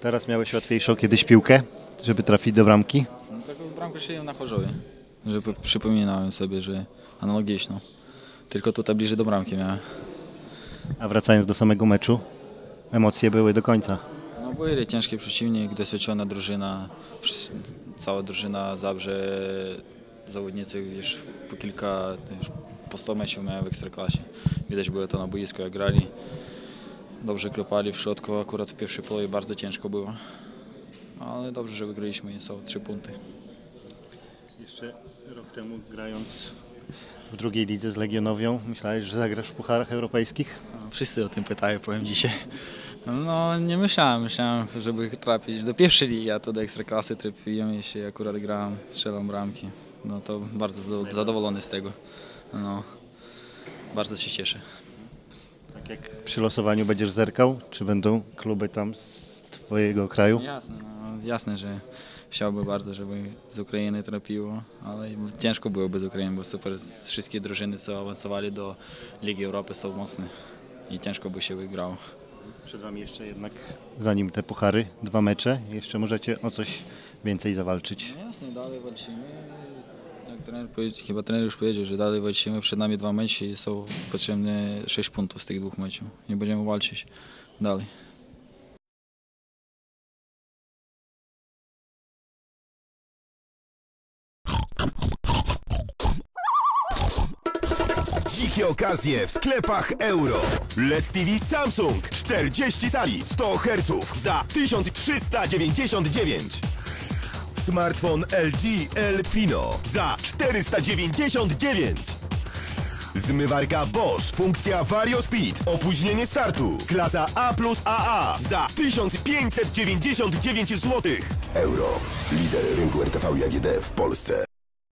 Teraz miałeś łatwiejszą kiedyś piłkę, żeby trafić do bramki. No, taką bramkę szyję na Chorzowie, że po- przypominałem sobie, że analogiczną. Tylko tutaj bliżej do bramki miałem. A wracając do samego meczu, emocje były do końca. No byli ciężki przeciwnik, doświadczona drużyna, cała drużyna Zabrze, zawodnicy już po kilka, już po 100 meczów miałem w Ekstraklasie. Widać było to na boisku jak grali. Dobrze kropali w środku, akurat w pierwszej połowie bardzo ciężko było. Ale dobrze, że wygraliśmy i są trzy punkty. Jeszcze rok temu grając w drugiej lidze z Legionowią, myślałeś, że zagrasz w pucharach europejskich? No, Wszyscy o tym pytają, powiem dzisiaj. No nie myślałem, myślałem, żeby trafić do pierwszej ligi, a to do ekstraklasy trafiłem i się akurat grałem, strzelam bramki. No to bardzo za- zadowolony z tego. No, bardzo się cieszę. Tak jak przy losowaniu będziesz zerkał, czy będą kluby tam z twojego kraju? Jasne, no, jasne, że chciałbym bardzo, żeby z Ukrainy trafiło, ale ciężko byłoby z Ukrainy, bo super, wszystkie drużyny co awansowali do Ligi Europy są mocne i ciężko by się wygrało. Przed wami jeszcze jednak, zanim te puchary, dwa mecze, jeszcze możecie o coś więcej zawalczyć. No jasne, dalej walczymy. Trener powiedział, chyba trener już powiedział, że dalej walczymy. Przed nami dwa mecze i są potrzebne 6 punktów z tych dwóch meczów. Nie będziemy walczyć dalej. Dzikie okazje w sklepach euro. LED TV Samsung 40 tali 100 Hz za 1399. Smartfon LG Elfino za 499. Zmywarka Bosch, funkcja Vario Speed, opóźnienie startu, klasa A plus AA za 1599 zł. Euro, lider rynku RTV i AGD w Polsce.